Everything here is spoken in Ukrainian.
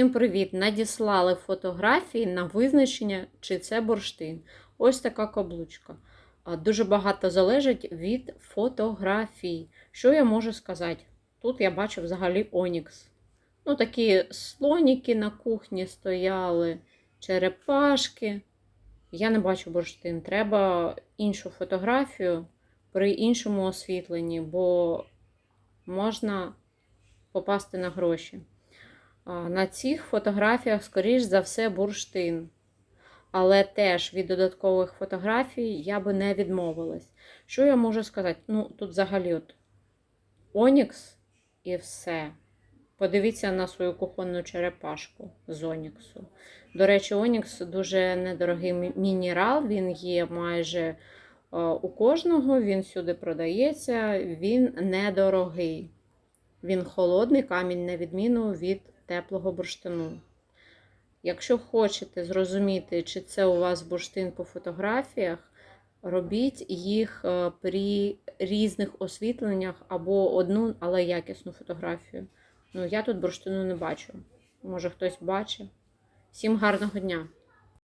Всім привіт! Надіслали фотографії на визначення, чи це бурштин. Ось така каблучка. Дуже багато залежить від фотографій. Що я можу сказати? Тут я бачу взагалі Онікс. Ну, такі слоніки на кухні стояли, черепашки. Я не бачу бурштин. Треба іншу фотографію при іншому освітленні, бо можна попасти на гроші. На цих фотографіях, скоріш за все, бурштин. Але теж від додаткових фотографій я би не відмовилась. Що я можу сказати? Ну, тут взагалі от Онікс і все. Подивіться на свою кухонну черепашку з Оніксу. До речі, Онікс дуже недорогий мінерал, він є майже у кожного, він сюди продається, він недорогий. Він холодний камінь, на відміну від теплого бурштину. Якщо хочете зрозуміти, чи це у вас бурштин по фотографіях, робіть їх е, при різних освітленнях або одну, але якісну фотографію. Ну, я тут бурштину не бачу. Може, хтось бачить. Всім гарного дня!